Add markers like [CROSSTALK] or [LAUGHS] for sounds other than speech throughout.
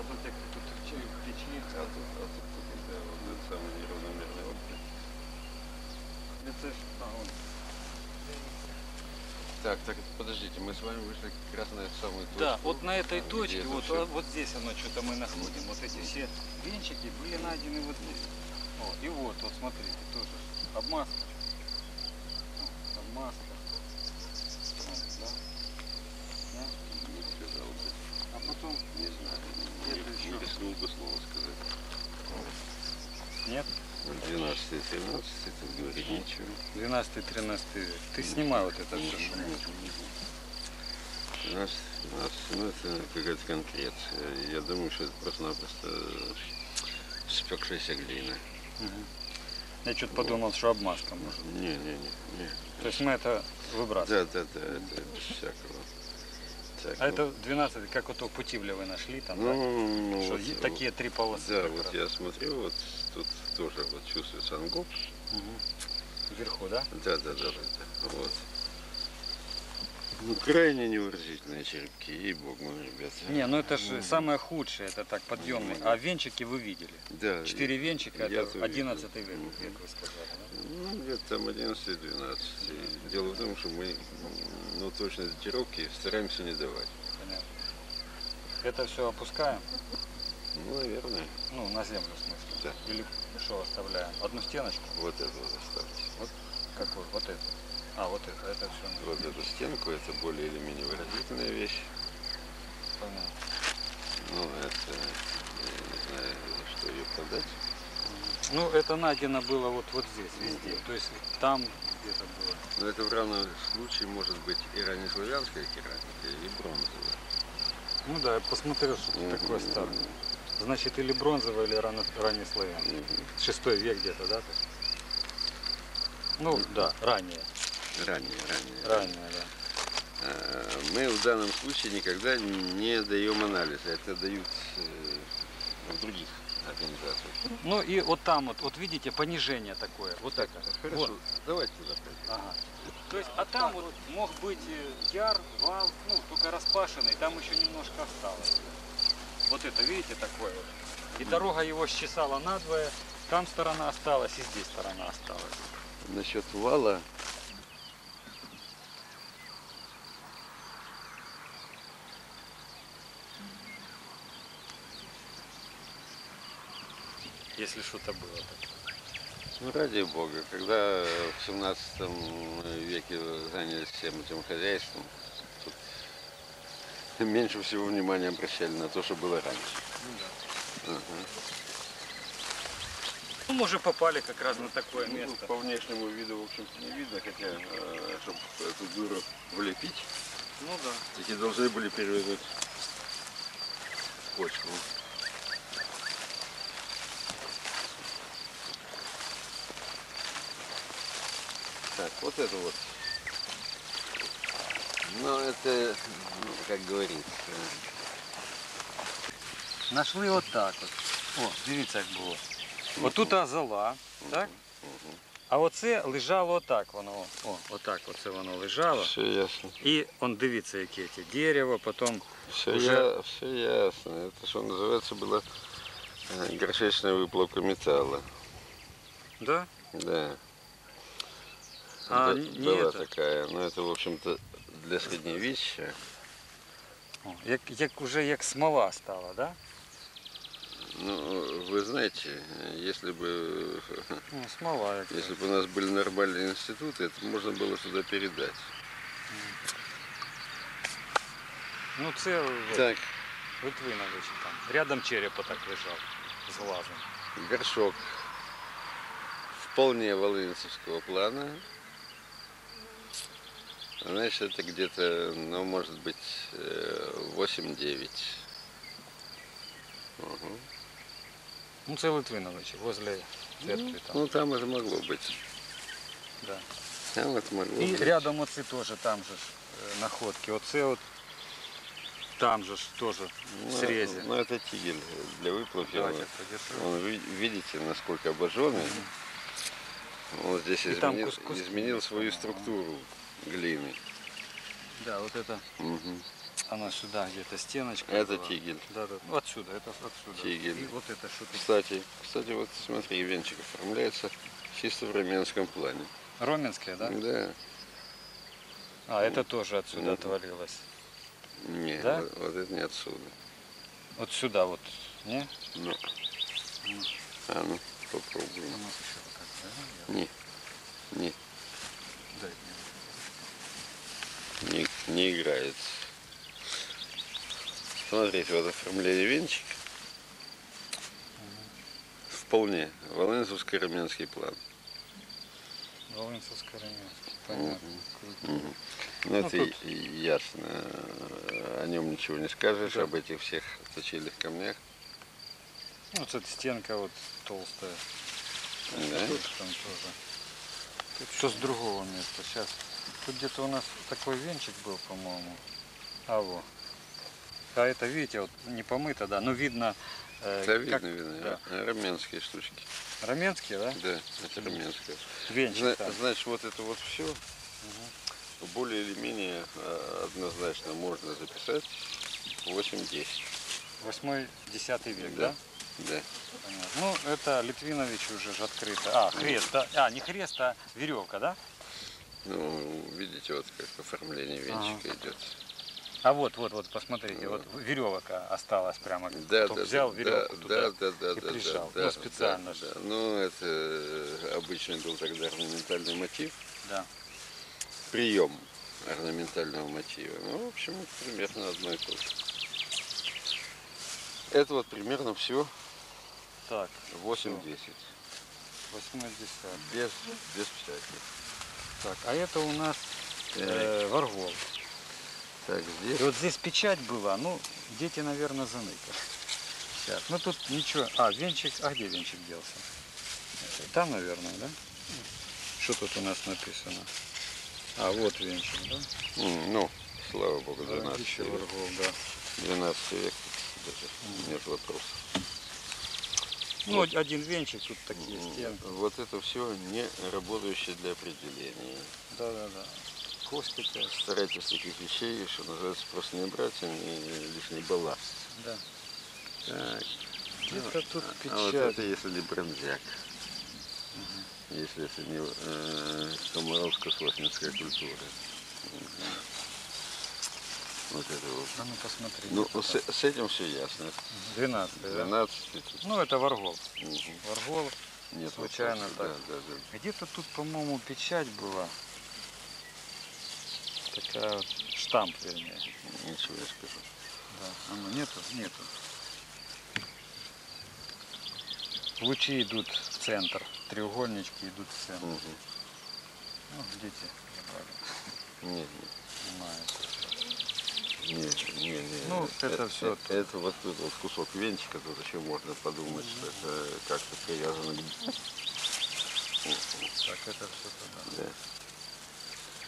А тут як тут а тут, а тут, тут іде один самий неравномірний обстріл. Це. А, так, так, подождите, мы с вами вышли как раз на эту самую точку. Да, вот на этой а, точке, вот, все... А, вот здесь оно что-то мы находим. Вот эти все венчики были найдены вот здесь. Вот, и вот, вот смотрите, тоже обмазка. Обмазка. Вот, да. Да? Потом не знаю. Это Не, рискнул бы слово сказать. нет. 12 и 13, это говорит ничего. 12-13 век. Ты снимай вот это все. 12, 12, ну это какая-то конкреция. Я думаю, что это просто-напросто спекшаяся глина. Я что-то подумал, что обмазка может. Не, не, не, не. То есть мы это выбрасываем. Да, да, да, это без всякого. Так, А ну, это 12, как вот у Путивля вы нашли там, ну, да? ну, Что вот, такие три полосы. Да, вот раз. я смотрю, вот тут тоже вот чувствуется ангоп. Мгм. Вверху, да? Да, да, да, да. Вот. Ну, крайне невыразительные черепки, ей-богу, ребята. Не, ну это же самое худшее, это так подъемный. А венчики вы видели? Да. Четыре венчика, это тоже 11 век, век вы сказали, да? Ну, где-то там 11-12. И Дело в том, что мы, ну, точно датировки стараемся не давать. Понятно. Это все опускаем, Ну, наверное, ну, на землю в смысле. Да. Или что оставляем? Одну стеночку? вот это вот оставьте. Вот какую? Вот эту. А, вот это, это все. Вот эту стенку, это более или менее выразительная вещь. Понятно. Ну, это, я не знаю, что ее продать. Ну, это найдено было вот, вот здесь, везде. То есть там где-то было. Но это в равном случае может быть и раннеславянская керамика, и бронзовая. Ну да, я посмотрел, что это такое старое. Значит, или бронзовая, или рано. Мгм. Шестой век где-то, да? так? Ну, да, ранее. Ранее, ранее. Ранее, да. А, Мы в данном случае никогда не даем анализа. Это дают э, в других организациях. Ну и вот там вот, вот видите, понижение такое. Вот это. Хорошо, Вот. давайте туда. Ага. То есть, а там вот мог быть э, яр, вал, ну, только распашенный, там еще немножко осталось. Вот это, видите, такое вот. И дорога его счесала надвое, там сторона осталась, и здесь сторона осталась. Насчет вала. Если что-то было. Ну, ради бога, когда в 17 веке занялись всем этим хозяйством, тут меньше всего внимания обращали на то, что было раньше. Ага. Ну, мы уже попали как раз на такое Ну, место. по внешнему виду, в общем-то, не видно, хотя, чтобы эту дыру влепить, Ну да. такие должны были перевернуть почву. Так, вот это вот. Ну, это, ну, как говорится, Нашли от так от. О, дивіться, як було. Отут азола, так? А оце лежало отак воно. О, отак оце воно лежало. все ясно. І он дивіться, яке ті дерево, потім Все, Уже- я, все ясно. Это, что называется, была э, горшечная выплавка металла. Да? Да. А, Б- не- была это. такая. Но это, в общем-то, для. О, як, як уже як смола стала, да? Ну, вы знаете, если бы, Ну, смола [LAUGHS] як. если бы у нас были нормальные институты, это можно было сюда передать. Ну це от, Так, Литвинович там. Рядом череп отак лежав з глазом. горшок вполне волынцевского плана. Значит, это где-то, ну, может быть, э, 8-9. Мгм. Ну це Литвинович, возле церкви там. Ну, там это могло быть. Да. Там это могло І быть. рядом оці теж там же ж е, находки. Оце от там же ж теж Ну, в срезі. Ну, это тигель для выплавки. Давайте Он- подержу. Он, ви- видите, насколько обожженный. Он здесь И там изменил, кус- кус- изменил свою структуру глины. Да, вот это, Мгм. она сюда где-то стеночка. Это была. тигель. Да, да. Ну, отсюда, это отсюда. Тигель. И вот это что-то. Кстати, кстати, вот смотри, венчик оформляется чисто в армянском плане. Роменская, да? Да. А, это тоже отсюда Мгм. отвалилось. Не, Да? вот, вот это не отсюда. Вот сюда вот, не? Ну. Мгм. А ну, попробуем. У нас еще да? Не, не, Дай. Не, не играет. Смотрите, вот оформление венчика. Вполне. Волынцевско-раменский план. Волынцевско-Ремянский. Понятно. Мгм. Ну, Ну, это тут- ясно. О нем ничего не скажешь, Да. об этих всех точильных камнях. Ну, вот эта стенка вот толстая. Да? Тут там тоже. Тут что с другого места? Сейчас. Тут где-то у нас такой венчик был, по-моему. А во. А это, видите, вот не помыто, да, но видно. э, Да, видно, как- видно. да. Раменские штучки. Раменские, да? Да, это раменская. Венчик Зна- там. Значит, вот это вот все более или менее э, однозначно можно записать 8-10. Восьмой, десятый век, да? Да. Да. Понятно. Ну, это Литвинович уже же открыто. А, хрест, да? А, не хрест, а веревка, да? Ну, видите, вот как оформление венчика идет. А вот, вот, вот, посмотрите, вот веревка осталась прямо. Да, Кто да, взял да, веревку да, туда да, да, и да, прижал. да, ну, специально да, же. да. Ну, это э, обычный был тогда орнаментальный мотив. Да. Прием орнаментального мотива. Ну, в общем, примерно одно и то же. Это вот примерно все Так, 8-10. восьмой, десятый. Без, без печати. Так, а это у нас э, Варгол. Так, И здесь вот здесь печать была, ну, дети, наверное, заныкали. Сейчас. Ну тут ничего. А, венчик. А где венчик делся? Там, наверное, да? Что тут у нас написано? А, вот венчик, да? Ну, слава богу, 12 Городище век. Варгол, да. 12 век даже нет вопросов. Ну, один венчик, тут такие стенки. Вот это все не работающее для определения. Да, да, да. Костика. Старайтесь таких вещей, что называется, просто не брать и не- лишний балласт. Да. Так, Где-то тут а вот печать. это если не бронзяк. Если это не э, комаровско-сосницкая культура. Мгм. Вот это вот. А ну посмотри. Ну, с, с этим все ясно. 12, да? 12 тут. Ну, это Варгол. Мгм. Варгол. Нет Случайно вопросов. так. Да, да, да. Где-то тут, по-моему, печать была. Такая вот, штамп, вернее. Ничего не скажу. Да. А ну, нету? Нету. Лучи идут в центр. Треугольнички идут в центр. Мгм. Ну, дети забрали. Нет, нет, нет, нет, нет. Ну, это всё Это, это вот тут вот кусок венчика, тут еще можно подумать, что это как-то привязано к... Так, это все туда. Да.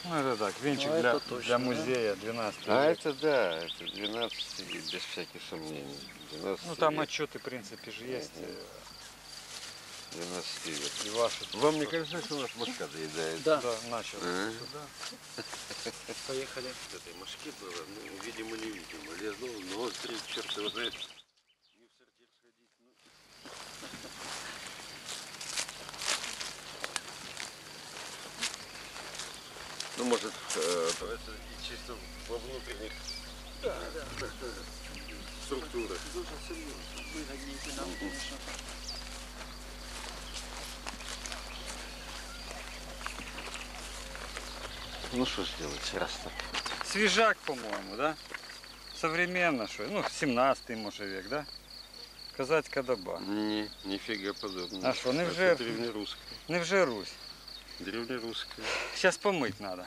Ну, это так, венчик Ну, для, это точно, для музея 12 А век. это да, это 12 и без всяких сомнений. 12 Ну, там век, отчеты, в принципе, же есть. э, 12 век. И ваши. Вам не кажется, что у нас мошка заедает? Да, Да, начал. А? Сюда. поехали. Этой мошки было, ну, видимо, невидимо. Лезнул, ноздри, черт его знает. Не в сортир сходить, ну. Ну, может, э, чисто во внутренних структурах. Дуже серйозно. Вигоднійте нам, звісно. Ну, что сделать, раз так. Свежак, по-моему, да? Современно, что? Ну, 17 может век, да? Казацька доба. Не, нифига подобного. А що, невже? Это древнерусская. Невже Русь? Древнерусская. Сейчас помыть надо.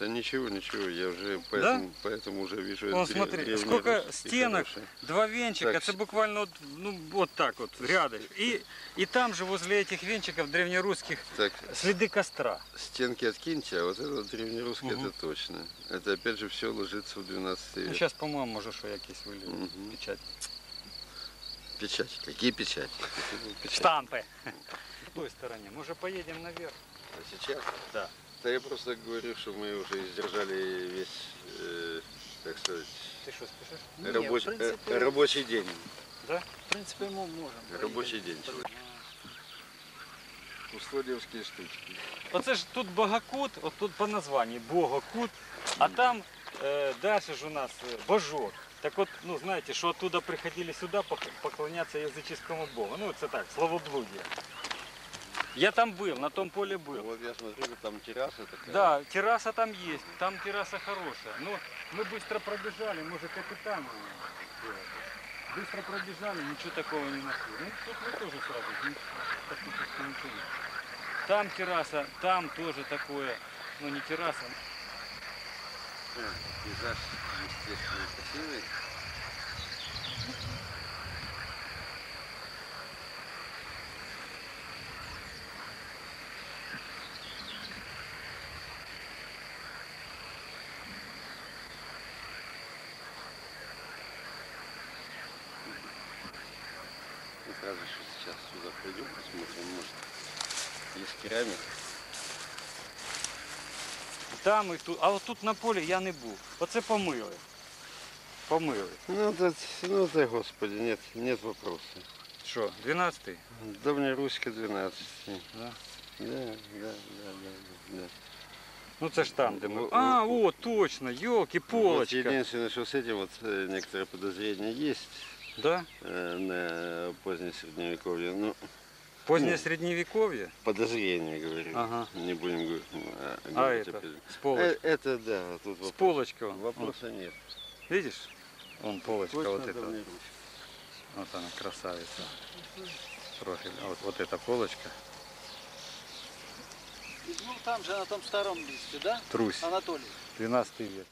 Да ничего, ничего, я уже поэтому, поэтому уже вижу дре- смотри, сколько стенок, хороший. два венчика, Так, это буквально вот, ну, вот так вот, рядом. И, и там же возле этих венчиков древнерусских Так, следы костра. стенки откиньте, а вот это вот древнерусский Мгм. это точно. Это опять же все ложится в 12 Ну, век. сейчас, по-моему, може що якісь вилі Мгм. печать. Печати. Какие печати? Штампы. В той стороне. Может, поедем наверх? А сейчас? Да. Да я просто говорю, что мы уже издержали весь, э, так сказать, Ты что, спешишь? Ні, рабочий, в принципі, э, рабочий день. Да? в принципі, ми можемо. Рабочий день человек. Кустодівські штучки. Оце ж тут Богокут, от тут по названию Богокут, а там э, дальше же у нас э, Божок. Так вот, ну знаете, что оттуда приходили сюда пок- поклоняться языческому богу. Ну это так, словоблудие. Я там был, на том поле был. Вот я смотрю, там терраса такая. Да, терраса там есть, там терраса хорошая. Но мы быстро пробежали, может капитан сделал. Быстро пробежали, ничего такого не нашли. Ну тут мы тоже сразу практически ничего нет. Там терраса, там тоже такое, ну не терраса. Пейзаж, естественно, красивый. Сразу же сейчас сюда пойдем, посмотрим, может, есть керамика. Там і тут. А от тут на полі я не був. Оце помили. Помили. Ну, да, ну да, господи, нет, нет вопроса. Що, 12-й? Давнеруська 12. Да. Да, да, да, да, да. Ну це ж там, де ми. Во- А, о, точно, елки, Вот полочка. единственное, что с этим вот э, некоторые подозрения есть Да? э, на позднее средневековье. Ну, Позднее Ну. средневековье. подозрения, говорю. Ага. Не будем говорить. а, А говорить это, с Э, полочкой. Это да, тут С вопрос- полочкой. вон. вопроса нет. Вот, видишь? Вон полочка Точно вот эта. Вот она, красавица. Профиль. А Вот, вот эта полочка. Ну там же на том старом месте, да? Трусь. Анатолий. 12 век.